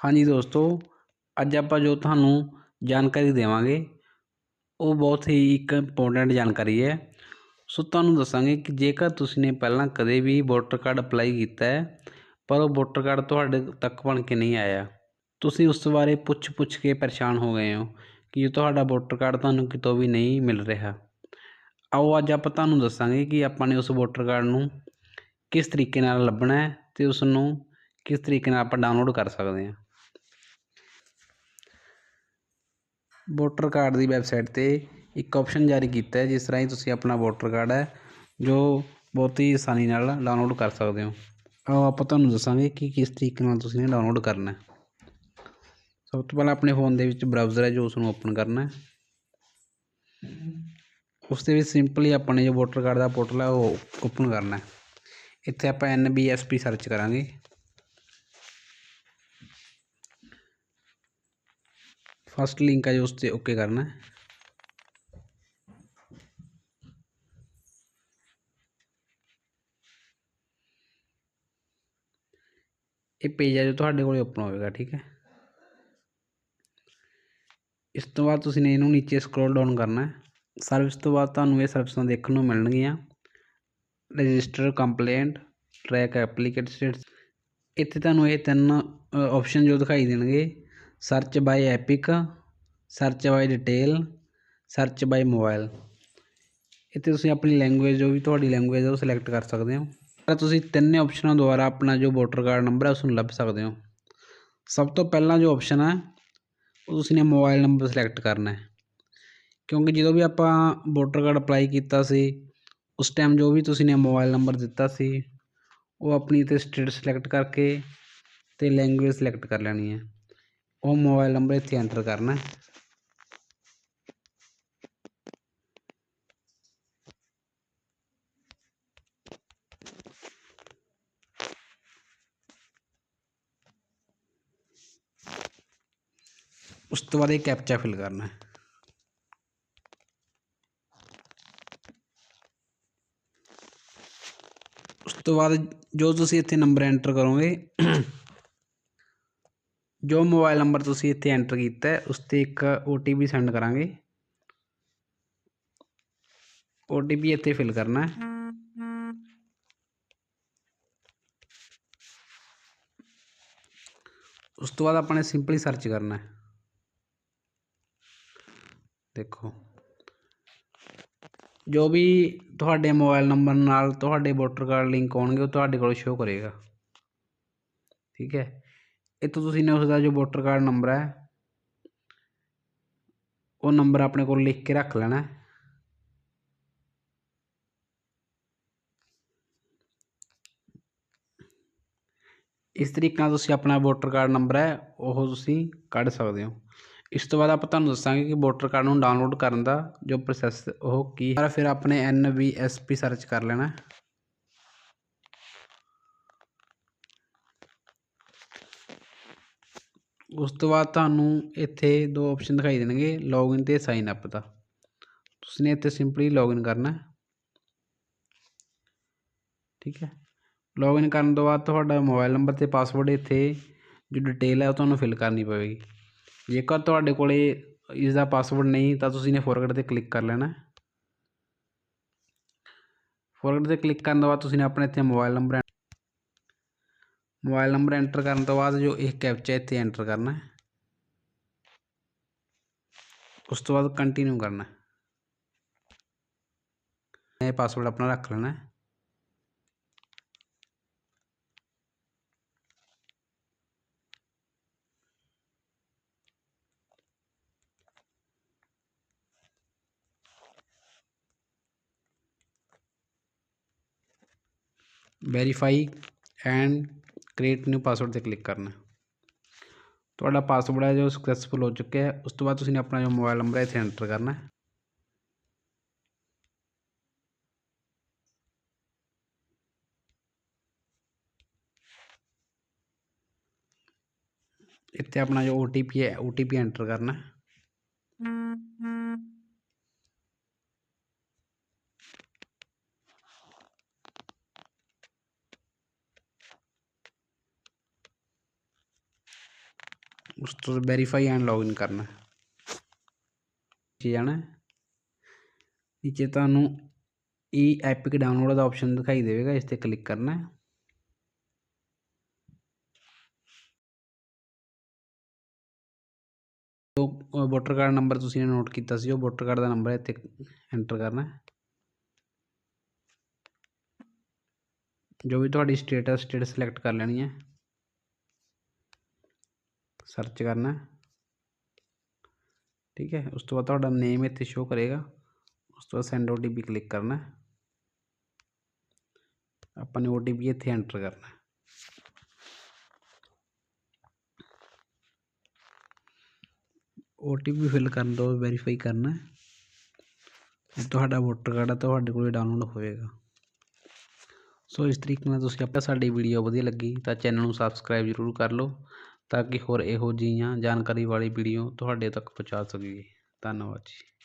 ਹਾਂਜੀ ਦੋਸਤੋ, ਅੱਜ ਆਪਾਂ ਜੋ ਤੁਹਾਨੂੰ ਜਾਣਕਾਰੀ ਦੇਵਾਂਗੇ, ਉਹ ਬਹੁਤ ਹੀ ਇੱਕ ਇੰਪੋਰਟੈਂਟ ਜਾਣਕਾਰੀ ਹੈ। ਸੋ ਤੁਹਾਨੂੰ ਦੱਸਾਂਗੇ ਕਿ ਜੇਕਰ ਤੁਸੀਂ ਨੇ ਪਹਿਲਾਂ ਕਦੇ ਵੀ ਵੋਟਰ ਕਾਰਡ ਅਪਲਾਈ ਕੀਤਾ ਹੈ, ਪਰ ਉਹ ਵੋਟਰ ਕਾਰਡ ਤੁਹਾਡੇ ਤੱਕ ਬਣ ਕੇ ਨਹੀਂ ਆਇਆ, ਤੁਸੀਂ ਉਸ ਬਾਰੇ ਪੁੱਛ ਪੁੱਛ ਕੇ ਪਰੇਸ਼ਾਨ ਹੋ ਗਏ ਹੋ ਕਿ ਤੁਹਾਡਾ ਵੋਟਰ ਕਾਰਡ ਤੁਹਾਨੂੰ ਕਿਤੋਂ ਵੀ ਨਹੀਂ ਮਿਲ ਰਿਹਾ। ਆਓ ਅੱਜ ਆਪਾਂ ਤੁਹਾਨੂੰ ਦੱਸਾਂਗੇ ਕਿ ਆਪਾਂ ਨੇ ਉਸ ਵੋਟਰ ਕਾਰਡ ਨੂੰ ਕਿਸ ਤਰੀਕੇ ਨਾਲ ਲੱਭਣਾ ਹੈ ਤੇ ਉਸ ਨੂੰ ਕਿਸ ਤਰੀਕੇ ਨਾਲ ਆਪਾਂ ਡਾਊਨਲੋਡ ਕਰ ਸਕਦੇ ਹਾਂ। ਵੋਟਰ ਕਾਰਡ ਦੀ ਵੈਬਸਾਈਟ 'ਤੇ ਇੱਕ ਆਪਸ਼ਨ ਜਾਰੀ ਕੀਤਾ ਜਿਸ ਰਾਹੀਂ ਤੁਸੀਂ ਆਪਣਾ ਵੋਟਰ ਕਾਰਡ ਹੈ, ਜੋ ਬਹੁਤ ਹੀ ਆਸਾਨੀ ਨਾਲ ਡਾਊਨਲੋਡ ਕਰ ਸਕਦੇ ਹੋ। ਆਓ ਆਪਾਂ ਤੁਹਾਨੂੰ ਦੱਸਾਂਗੇ ਕਿ ਕਿਸ ਤਰੀਕੇ ਨਾਲ ਤੁਸੀਂ ਡਾਊਨਲੋਡ ਕਰਨਾ ਸਭ ਤੋਂ ਪਹਿਲਾਂ ਆਪਣੇ ਫੋਨ ਦੇ ਵਿੱਚ ਬਰਾਊਜ਼ਰ ਹੈ, ਜੋ ਉਸ ਨੂੰ ਓਪਨ ਕਰਨਾ ਉਸ ਦੇ ਵਿੱਚ ਸਿੰਪਲੀ ਆਪਣੇ ਜੋ ਵੋਟਰ ਕਾਰਡ ਦਾ ਪੋਰਟਲ ਹੈ, ਉਹ ਓਪਨ ਕਰਨਾ ਇੱਥੇ ਆਪਾਂ N B S P search ਕਰਾਂਗੇ। ਫਸਟ ਲਿੰਕ ਹੈ ਜੋ ਉਸ 'ਤੇ ਓਕੇ ਕਰਨਾ ਹੈ। ਇਹ ਪੇਜ ਹੈ ਜੋ ਤੁਹਾਡੇ ਕੋਲ ਓਪਨ ਹੋਵੇਗਾ, ਠੀਕ ਹੈ। ਇਸ ਤੋਂ ਬਾਅਦ ਤੁਸੀਂ ਨੇ ਇਹਨੂੰ ਨੀਚੇ ਸਕਰੋਲ ਡਾਊਨ ਕਰਨਾ ਹੈ। ਸਰਵਿਸ ਤੋਂ ਬਾਅਦ ਤੁਹਾਨੂੰ ਇਹ ਸਰਵਿਸਾਂ ਦੇਖਣ ਨੂੰ ਮਿਲਣਗੀਆਂ। Register complaint track application status ਇੱਥੇ ਤੁਹਾਨੂੰ ਇਹ ਤਿੰਨ ਆਪਸ਼ਨ ਜੋ ਦਿਖਾਈ ਦੇਣਗੇ। Search by EPIC search by detail search by mobile ਇੱਥੇ ਤੁਸੀਂ ਆਪਣੀ ਲੈਂਗੁਏਜ ਜੋ ਵੀ ਤੁਹਾਡੀ ਲੈਂਗੁਏਜ ਹੈ ਉਹ ਸਿਲੈਕਟ ਕਰ ਸਕਦੇ ਹੋ। ਤਾਂ ਤੁਸੀਂ ਤਿੰਨੇ ਆਪਸ਼ਨਾਂ ਦੁਆਰਾ ਆਪਣਾ ਜੋ ਵੋਟਰ ਕਾਰਡ ਨੰਬਰ ਹੈ ਉਸ ਨੂੰ ਲੱਭ ਸਕਦੇ ਹੋ। ਸਭ ਤੋਂ ਪਹਿਲਾਂ ਜੋ ਆਪਸ਼ਨ ਹੈ ਉਹ ਤੁਸੀਂ ਨੇ ਮੋਬਾਈਲ ਨੰਬਰ ਸਿਲੈਕਟ ਕਰਨਾ ਹੈ। ਕਿਉਂਕਿ ਜਦੋਂ ਵੀ ਆਪਾਂ ਵੋਟਰ ਕਾਰਡ ਅਪਲਾਈ ਕੀਤਾ ਸੀ, ਉਸ ਟਾਈਮ ਜੋ ਵੀ ਤੁਸੀਂ ਨੇ ਮੋਬਾਈਲ ਨੰਬਰ ਦਿੱਤਾ ਸੀ, ਉਹ ਆਪਣੀ ਤੇ ਸਟੇਟ ਸਿਲੈਕਟ ਕਰਕੇ ਤੇ ਲੈਂਗੁਏਜ ਸਿਲੈਕਟ ਕਰ ਲੈਣੀ ਹੈ। ਉਹ ਮੋਬਾਈਲ ਨੰਬਰ ਇੱਥੇ ਐਂਟਰ ਕਰਨਾ ਹੈ ਉਸ ਤੋਂ ਬਾਅਦ ਇਹ ਕੈਪਚਾ ਫਿਲ ਕਰਨਾ ਹੈ ਉਸ ਤੋਂ ਬਾਅਦ ਜੋ ਤੁਸੀਂ ਇੱਥੇ ਨੰਬਰ ਐਂਟਰ ਕਰੋਗੇ ਜੋ ਮੋਬਾਈਲ ਨੰਬਰ ਤੁਸੀਂ ਇੱਥੇ ਐਂਟਰ ਕੀਤਾ ਹੈ ਉਸ 'ਤੇ ਇੱਕ ਓ ਟੀ ਪੀ ਸੈਂਡ ਕਰਾਂਗੇ ਓ ਟੀ ਪੀ ਇੱਥੇ ਫਿਲ ਕਰਨਾ ਹੈ ਉਸ ਤੋਂ ਬਾਅਦ ਆਪਾਂ ਨੇ ਸਿੰਪਲੀ ਸਰਚ ਕਰਨਾ ਹੈ ਦੇਖੋ ਜੋ ਵੀ ਤੁਹਾਡੇ ਮੋਬਾਈਲ ਨੰਬਰ ਨਾਲ ਤੁਹਾਡੇ ਵੋਟਰ ਕਾਰਡ ਲਿੰਕ ਹੋਣਗੇ ਉਹ ਤੁਹਾਡੇ ਕੋਲ ਸ਼ੋ ਕਰੇਗਾ ਠੀਕ ਹੈ ਇੱਥੋਂ ਤੁਸੀਂ ਨੇ ਉਸ ਜੋ ਵੋਟਰ ਕਾਰਡ ਨੰਬਰ ਹੈ, ਉਹ ਨੰਬਰ ਆਪਣੇ ਕੋਲ ਲਿਖ ਕੇ ਰੱਖ ਲੈਣਾ ਇਸ ਤਰੀਕੇ ਨਾਲ ਤੁਸੀਂ ਆਪਣਾ ਵੋਟਰ ਕਾਰਡ ਨੰਬਰ ਹੈ, ਉਹ ਤੁਸੀਂ ਕੱਢ ਸਕਦੇ ਹੋ। ਇਸ ਤੋਂ ਬਾਅਦ ਆਪਾਂ ਤੁਹਾਨੂੰ ਦੱਸਾਂਗੇ ਕਿ ਵੋਟਰ ਕਾਰਡ ਨੂੰ ਡਾਊਨਲੋਡ ਕਰਨ ਦਾ ਜੋ ਪ੍ਰੋਸੈਸ ਉਹ ਕੀ ਹੈ। ਫਿਰ ਆਪਣੇ ਐਨ ਵੀ ਐਸ ਪੀ ਸਰਚ ਕਰ ਲੈਣਾ ਉਸ ਤੋਂ ਬਾਅਦ ਤੁਹਾਨੂੰ ਇੱਥੇ ਦੋ ਆਪਸ਼ਨ ਦਿਖਾਈ ਦੇਣਗੇ ਲੌਗਇਨ ਤੇ ਸਾਈਨ ਅਪ ਦਾ। ਤੁਸੀਂ ਨੇ ਇੱਥੇ ਸਿੰਪਲੀ ਲੌਗਇਨ ਕਰਨਾ ਠੀਕ ਹੈ। ਲੌਗਇਨ ਕਰਨ ਤੋਂ ਬਾਅਦ ਤੁਹਾਡਾ ਮੋਬਾਈਲ ਨੰਬਰ ਤੇ ਪਾਸਵਰਡ ਇੱਥੇ ਜੋ ਡਿਟੇਲ ਹੈ ਉਹ ਤੁਹਾਨੂੰ ਫਿਲ ਕਰਨੀ ਪਵੇਗੀ। ਜੇਕਰ ਤੁਹਾਡੇ ਕੋਲ ਇਸ ਦਾ ਪਾਸਵਰਡ ਨਹੀਂ, ਤਾਂ ਤੁਸੀਂ ਨੇ ਫੋਰਗੇਟ 'ਤੇ ਕਲਿੱਕ ਕਰ ਲੈਣਾ ਫੋਰਗੇਟ 'ਤੇ ਕਲਿੱਕ ਕਰਨ ਤੋਂ ਬਾਅਦ ਤੁਸੀਂ ਨੇ ਆਪਣੇ ਇੱਥੇ mobile number mobile number enter ਕਰਨ ਤੋਂ ਬਾਅਦ ਜੋ ਇਹ ਕੈਪਚਾ ਇੱਥੇ ਐਂਟਰ ਕਰਨਾ ਹੈ ਉਸ ਤੋਂ ਬਾਅਦ ਕੰਟੀਨਿਊ ਕਰਨਾ ਹੈ ਇਹ ਪਾਸਵਰਡ ਆਪਣਾ ਰੱਖ ਲੈਣਾ ਹੈ verify and create new password 'ਤੇ ਕਲਿੱਕ ਕਰਨਾ ਤੁਹਾਡਾ ਪਾਸਵਰਡ ਹੈ ਜੋ ਸਕਸੈਸਫੁਲ ਹੋ ਚੁੱਕਿਆ ਹੈ ਉਸ ਤੋਂ ਬਾਅਦ ਤੁਸੀਂ ਨੇ ਆਪਣਾ ਜੋ ਮੋਬਾਈਲ ਨੰਬਰ ਹੈ ਇੱਥੇ ਐਂਟਰ ਕਰਨਾ ਹੈ ਇੱਥੇ ਆਪਣਾ ਜੋ ਓ ਟੀ ਪੀ ਹੈ ਓ ਟੀ ਪੀ ਐਂਟਰ ਕਰਨਾ ਹੈ ਉਸ ਤੋਂ ਵੈਰੀਫਾਈ ਐਂਡ ਲੌਗਇਨ ਕਰਨਾ। ਨੀਚੇ ਜਾਣਾ ਨੀਚੇ ਤੁਹਾਨੂੰ ਈ ਐਪਿਕ ਡਾਊਨਲੋਡ ਦਾ ਆਪਸ਼ਨ ਦਿਖਾਈ ਦੇਵੇਗਾ, ਇਸ ਤੇ ਕਲਿੱਕ ਕਰਨਾ। ਹੈ ਜੋ ਵੋਟਰ ਕਾਰਡ ਨੰਬਰ ਤੁਸੀਂ ਨੋਟ ਕੀਤਾ ਸੀ, ਉਹ ਵੋਟਰ ਕਾਰਡ ਦਾ ਨੰਬਰ ਇੱਥੇ ਐਂਟਰ ਕਰਨਾ। ਜੋ ਵੀ ਤੁਹਾਡੀ ਸਟੇਟਸ ਸਟੇਟ ਸਿਲੈਕਟ ਕਰ ਲੈਣੀ ਹੈ। ਸਰਚ ਕਰਨਾ ਠੀਕ ਹੈ, ਉਸ ਤੋਂ ਬਾਅਦ ਤੁਹਾਡਾ ਨੇਮ ਇੱਥੇ ਸ਼ੋ ਕਰੇਗਾ। ਉਸ ਤੋਂ ਬਾਅਦ send O T P click ਕਰਨਾ ਆਪਾਂ ਨੇ ਓ ਟੀ ਪੀ ਇੱਥੇ ਐਂਟਰ ਕਰਨਾ ਓ ਟੀ ਪੀ ਫਿਲ ਕਰਨ ਤੋਂ ਵੈਰੀਫਾਈ ਕਰਨਾ ਤੁਹਾਡਾ ਵੋਟਰ ਕਾਰਡ ਤੁਹਾਡੇ ਕੋਲ ਡਾਊਨਲੋਡ ਹੋਵੇਗਾ ਸੋ ਇਸ ਤਰੀਕੇ ਨਾਲ ਤੁਸੀਂ ਆਪਾਂ ਸਾਡੀ ਵੀਡੀਓ ਵਧੀਆ ਲੱਗੀ ਤਾਂ ਚੈਨਲ ਨੂੰ ਸਬਸਕ੍ਰਾਈਬ ਜ਼ਰੂਰ ਕਰ ਲਓ। ਤਾਂ ਕਿ ਹੋਰ ਇਹੋ ਜਿਹੀਆਂ ਜਾਣਕਾਰੀ ਵਾਲੀ ਵੀਡੀਓ ਤੁਹਾਡੇ ਤੱਕ ਪਹੁੰਚਾ ਸਕੀਏ। ਧੰਨਵਾਦ ਜੀ।